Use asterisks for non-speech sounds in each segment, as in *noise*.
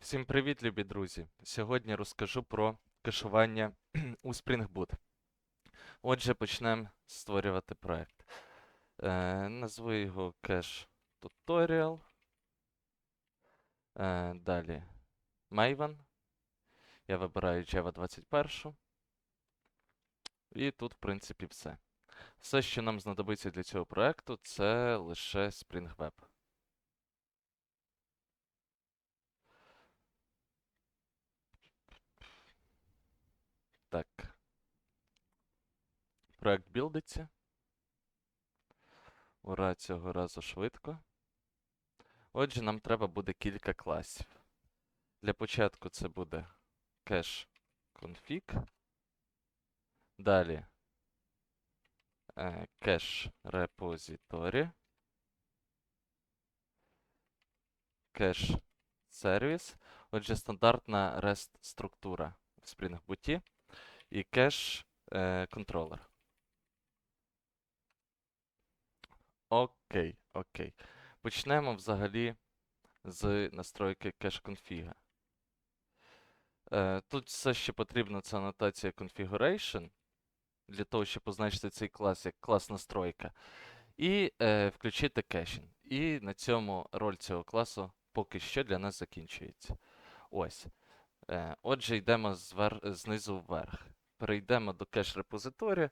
Всім привіт, любі друзі! Сьогодні розкажу про кешування *clears throat* у Spring Boot. Отже, почнемо створювати проект. Е, назву його Cache Tutorial. Е, далі Maven. Я вибираю Java 21. І тут, в принципі, все. Все, що нам знадобиться для цього проекту, це лише Spring Web. Так. Проект білдиться. Ура, цього разу швидко. Отже, нам треба буде кілька класів. Для початку це буде cache config. Далі е, cache repository. Cache service. Отже, стандартна REST структура в Spring Boot і кеш е, контролер. Окей, окей. Почнемо взагалі з настройки кеш конфіга. Е, тут все, що потрібно, це анотація configuration, для того, щоб позначити цей клас як клас настройка. І е, включити кешінг. І на цьому роль цього класу поки що для нас закінчується. Ось. Е, отже, йдемо звер... знизу вверх. Перейдемо до кеш репозиторія.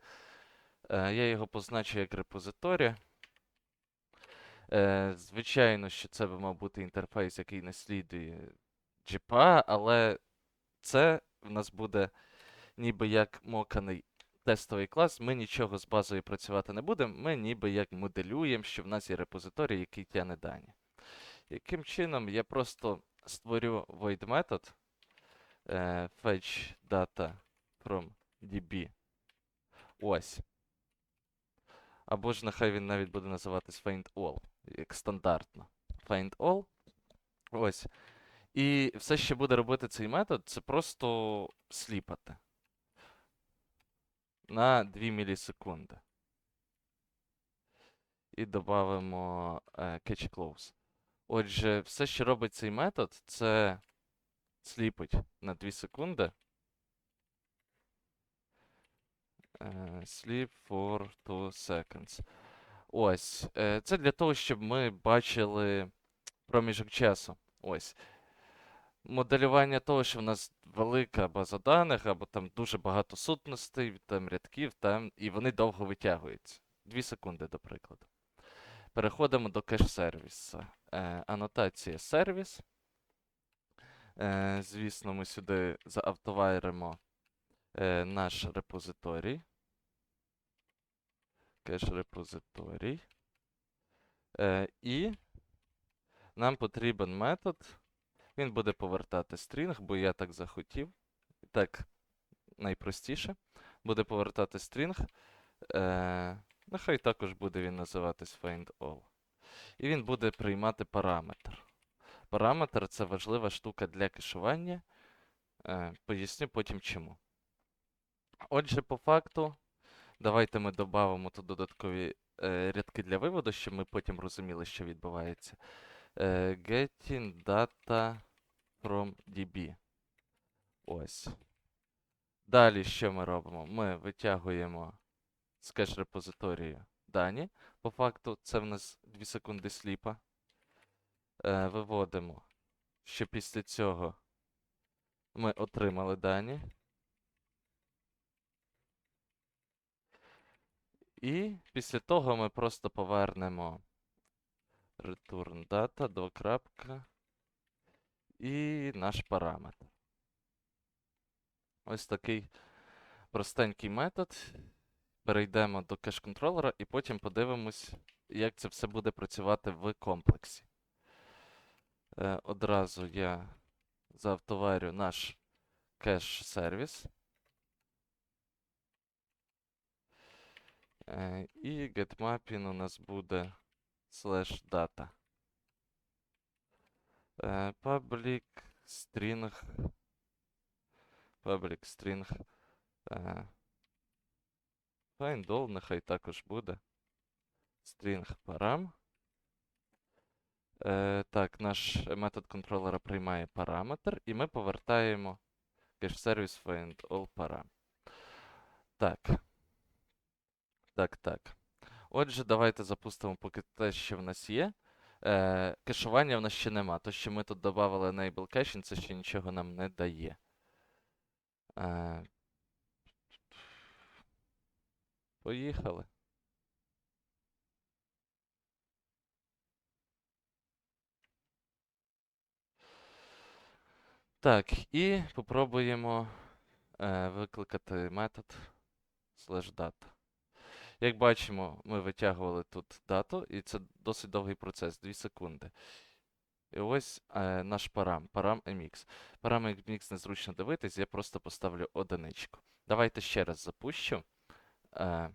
Е, я його позначу як репозиторій. Е, звичайно, що це би мав бути інтерфейс, який наслідує GPA, але це в нас буде ніби як моканий тестовий клас. Ми нічого з базою працювати не будемо. Ми ніби як моделюємо, що в нас є репозиторій, який тягне дані. Яким чином я просто створю void метод е, fetch data from db. Ось. Або ж нехай він навіть буде називатись find all, як стандартно. Find all. Ось. І все, що буде робити цей метод, це просто сліпати. На 2 мілісекунди. І додамо е, catch close. Отже, все, що робить цей метод, це сліпить на 2 секунди. Е, Sleep for 2 seconds. Ось. е, Це для того, щоб ми бачили проміжок часу. Ось. Моделювання того, що в нас велика база даних, або там дуже багато сутностей, там рядків, там, і вони довго витягуються. 2 секунди, до прикладу. Переходимо до кеш-сервіса. Е, анотація сервіс. Е, звісно, ми сюди заавтовайримо е, наш репозиторій. Кеш репозиторій. Е, і нам потрібен метод. Він буде повертати стрінг, бо я так захотів. Так, найпростіше. Буде повертати стрінг. Е, нехай також буде він називатись findAll. І він буде приймати параметр. Параметр це важлива штука для кешування. Е, поясню потім чому. Отже, по факту, давайте ми додамо тут додаткові е, рядки для виводу, щоб ми потім розуміли, що відбувається. Е, getting data from DB. Ось. Далі що ми робимо? Ми витягуємо з кеш репозиторію дані. По факту, це в нас 2 секунди сліпа. Е, виводимо, що після цього ми отримали дані. І після того ми просто повернемо return data до крапка і наш параметр. Ось такий простенький метод. Перейдемо до кеш-контролера і потім подивимось, як це все буде працювати в комплексі. Е, одразу я заавтоварю наш кеш-сервіс. І getMapping у нас буде slash data. Е, public string public string е, findAll нехай також буде string param Е, так, наш метод контролера приймає параметр, і ми повертаємо cache service find all param. Так. Так, так. Отже, давайте запустимо поки те, що в нас є. Е, кешування в нас ще нема. То, що ми тут додали enable caching, це ще нічого нам не дає. Е, поїхали. Так, і попробуємо е, викликати метод slash data. Як бачимо, ми витягували тут дату, і це досить довгий процес, 2 секунди. І ось е, наш парам, парам MX. Парам MX незручно дивитись, я просто поставлю одиничку. Давайте ще раз запущу е,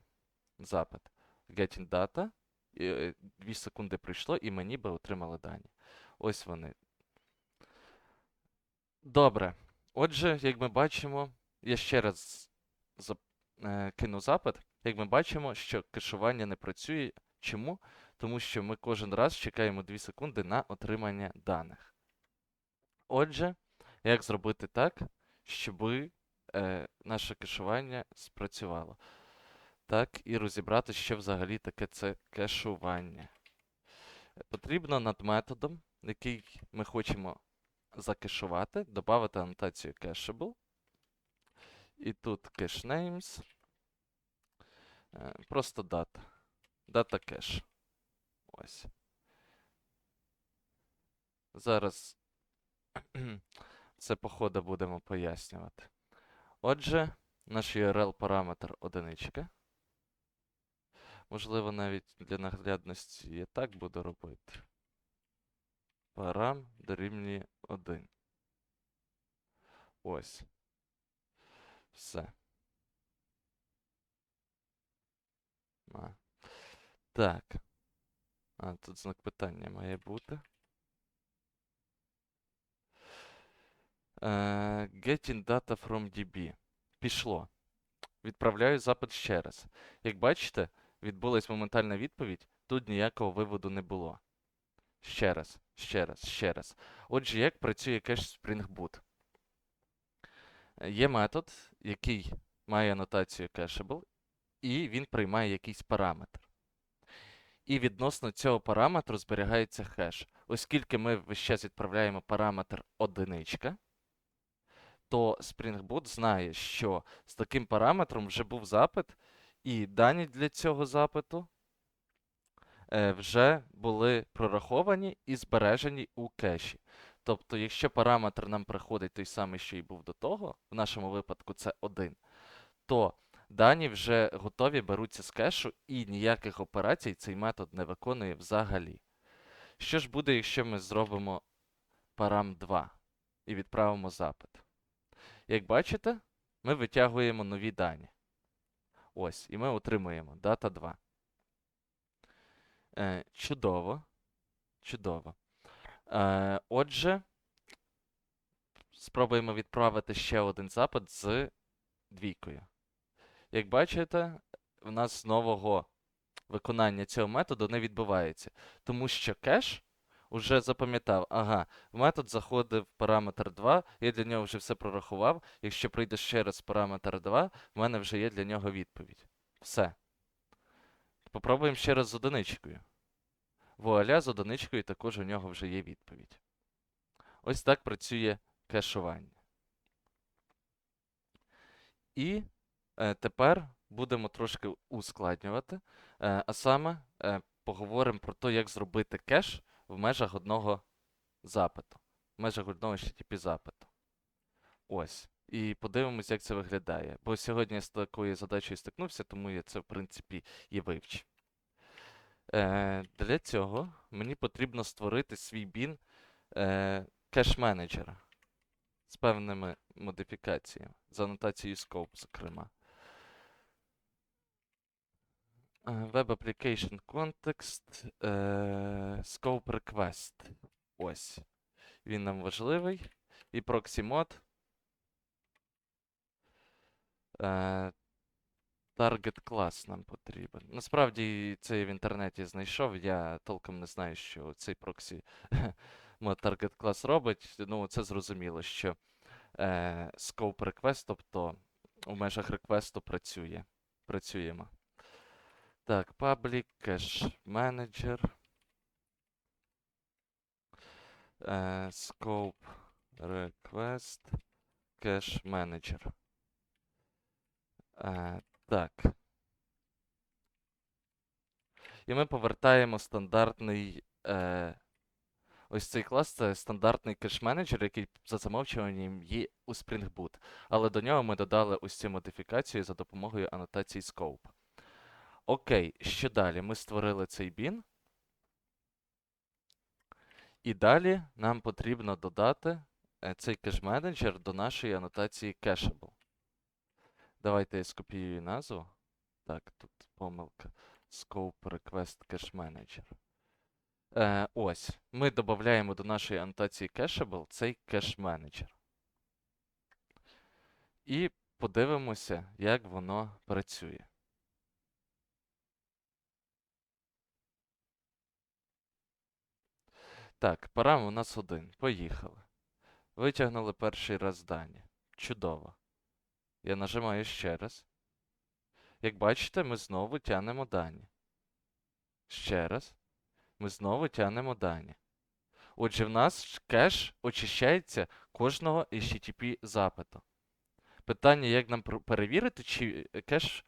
запит. Getting data. І, е, 2 секунди пройшло, і ми ніби отримали дані. Ось вони. Добре. Отже, як ми бачимо, я ще раз зап... е, кину запит. Як ми бачимо, що кешування не працює. Чому? Тому що ми кожен раз чекаємо 2 секунди на отримання даних. Отже, як зробити так, щоб е, наше кешування спрацювало? Так, і розібрати, що взагалі таке це кешування. Потрібно над методом, який ми хочемо закешувати, додати анотацію cacheable. І тут cache names. Е, Просто дата. Дата кеш. Ось. Зараз *clears throat* це по ходу будемо пояснювати. Отже, наш URL параметр одиничка. Можливо, навіть для наглядності я так буду робити. Парам дорівнює 1. Ось. Все. Так. А, тут знак питання має бути. Е, getting data from DB. Пішло. Відправляю запит ще раз. Як бачите, відбулась моментальна відповідь, тут ніякого виводу не було. Ще раз, ще раз, ще раз. Отже, як працює кеш Spring Boot? Е, Є метод, який має анотацію cacheable, і він приймає якийсь параметр. І відносно цього параметру зберігається хеш. Оскільки ми весь час відправляємо параметр одиничка, то Spring Boot знає, що з таким параметром вже був запит, і дані для цього запиту е, вже були прораховані і збережені у кеші. Тобто, якщо параметр нам приходить той самий, що і був до того, в нашому випадку це 1, то дані вже готові беруться з кешу, і ніяких операцій цей метод не виконує взагалі. Що ж буде, якщо ми зробимо param 2 і відправимо запит? Як бачите, ми витягуємо нові дані. Ось, і ми отримуємо дата 2. Е, чудово. Чудово. Е, отже, спробуємо відправити ще один запит з двійкою. Як бачите, в нас нового виконання цього методу не відбувається, тому що кеш уже запам'ятав, ага, в метод заходив параметр 2, я для нього вже все прорахував. Якщо прийде ще раз параметр 2, в мене вже є для нього відповідь. Все. Попробуємо ще раз з одиничкою. Вуаля, з одиничкою також у нього вже є відповідь. Ось так працює кешування. І тепер будемо трошки ускладнювати. Е, а саме е, поговоримо про те, як зробити кеш в межах одного запиту, в межах одного HTTP запиту. Ось. І подивимось, як це виглядає. Бо сьогодні я з такою задачею стикнувся, тому я це, в принципі, і вивчив. Е, для цього мені потрібно створити свій бін е, кеш-менеджера з певними модифікаціями, з анотацією scope, зокрема. Е, Web Application Context, Scope Request. Ось. Він нам важливий. І Proxy Mod. Е, Target клас нам потрібен. Насправді це в інтернеті знайшов. Я толком не знаю, що цей проксі *laughs* target клас робить. Ну, це зрозуміло, що е, scope request, тобто у межах реквесту працює. Працюємо. Так, public cache manager. Scope request cache manager. Так. І ми повертаємо стандартний. Е, ось цей клас це стандартний кеш-менеджер, який за замовчуванням є у Spring Boot. Але до нього ми додали ось цю модифікацію за допомогою анотації scope. Окей, що далі? Ми створили цей бін. І далі нам потрібно додати е, цей кеш-менеджер до нашої анотації cacheable. Давайте я скопіюю назву. Так, тут помилка. Scope Request Cache Manager. Е, ось. Ми додаємо до нашої анотації Cacheable цей Manager. І подивимося, як воно працює. Так, парам у нас один. Поїхали. Витягнули перший раз дані. Чудово. Я нажимаю ще раз. Як бачите, ми знову тянемо дані. Ще раз. Ми знову тянемо дані. Отже, в нас кеш очищається кожного HTTP запиту. Питання, як нам перевірити, чи кеш,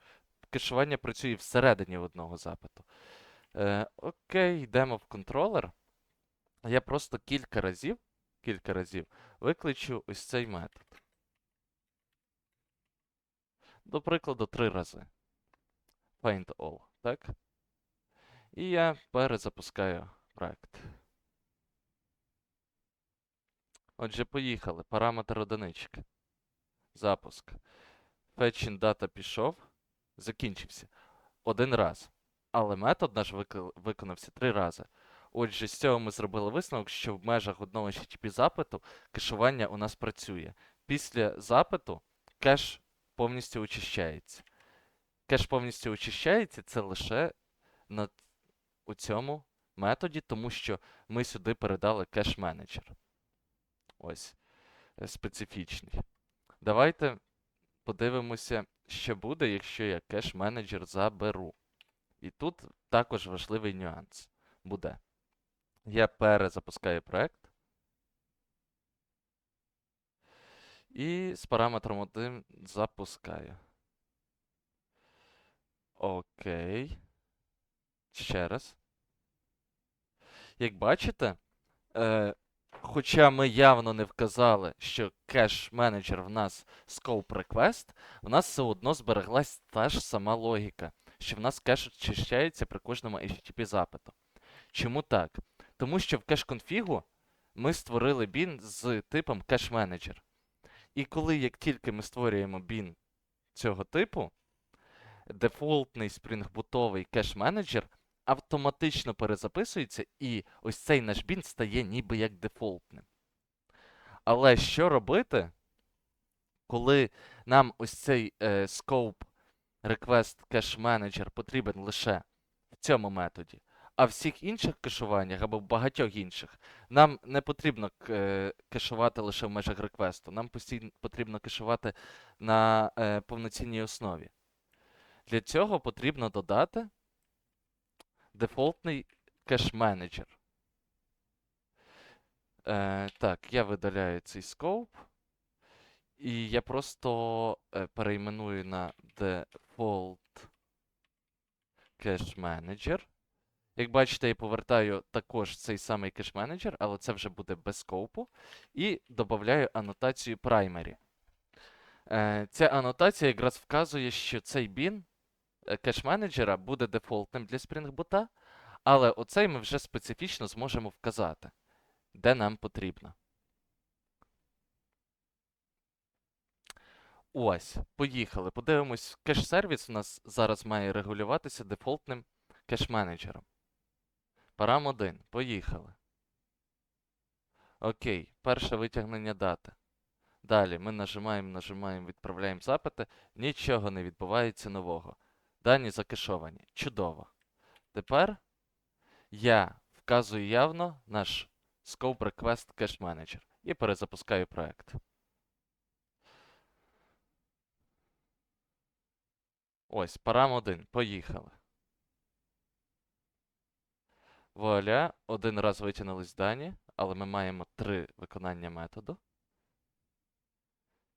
кешування працює всередині одного запиту. Е, окей, йдемо в контролер. Я просто кілька разів, кілька разів викличу ось цей метод. До прикладу, три рази. Find all, так? І я перезапускаю проект. Отже, поїхали. Параметр одинички. Запуск. Fetching data пішов. Закінчився. Один раз. Але метод наш вик- виконався три рази. Отже, з цього ми зробили висновок, що в межах одного HTTP запиту кешування у нас працює. Після запиту кеш повністю очищається. Кеш повністю очищається це лише на у цьому методі, тому що ми сюди передали кеш-менеджер. Ось е, специфічний. Давайте подивимося, що буде, якщо я кеш-менеджер заберу. І тут також важливий нюанс буде. Я перезапускаю проект. І з параметром 1 запускаю. Окей. Ще раз. Як бачите, е, хоча ми явно не вказали, що кеш-менеджер в нас scope request, в нас все одно збереглась та ж сама логіка, що в нас кеш очищається при кожному HTTP запиту. Чому так? Тому що в кеш-конфігу ми створили бін з типом кеш-менеджер. І коли як тільки ми створюємо бін цього типу, дефолтний спрінгбутовий кеш-менеджер автоматично перезаписується, і ось цей наш бін стає ніби як дефолтним. Але що робити, коли нам ось цей е, scope request cache manager потрібен лише в цьому методі, а всіх інших кешуваннях або багатьох інших нам не потрібно е, кешувати лише в межах реквесту, нам постійно потрібно кешувати на е, повноцінній основі. Для цього потрібно додати дефолтний кеш-менеджер. Е, так, я видаляю цей scope. І я просто е, перейменую на default cache manager. Як бачите, я повертаю також цей самий кеш-менеджер, але це вже буде без скопу. І додаю анотацію primary. Е, ця анотація якраз вказує, що цей бін е, кеш-менеджера буде дефолтним для Boot, але оцей ми вже специфічно зможемо вказати, де нам потрібно. Ось, поїхали. Подивимось, кеш-сервіс у нас зараз має регулюватися дефолтним кеш-менеджером. Парам 1. Поїхали. Окей, перше витягнення дати. Далі ми нажимаємо, нажимаємо, відправляємо запити. Нічого не відбувається нового. Дані закешовані. Чудово. Тепер я вказую явно наш Scope Request Cache Manager і перезапускаю проект. Ось, парам 1. Поїхали. Вуаля, один раз витягнулись дані, але ми маємо три виконання методу.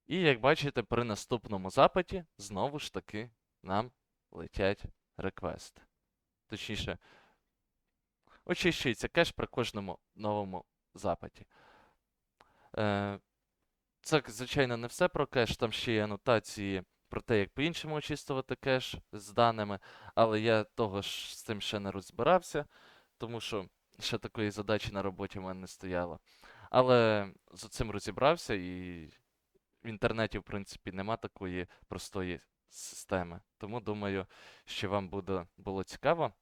І як бачите, при наступному запиті знову ж таки нам летять реквести. Точніше, очищується кеш при кожному новому запиті. Е, це, звичайно, не все про кеш, там ще є анотації про те, як по-іншому очистувати кеш з даними, але я того ж з цим ще не розбирався, тому що ще такої задачі на роботі в мене не стояло. Але з цим розібрався і в інтернеті, в принципі, нема такої простої системи. Тому думаю, що вам буде, було цікаво.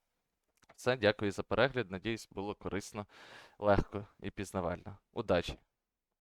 Все, дякую за перегляд. Надіюсь, було корисно, легко і пізнавально. Удачі!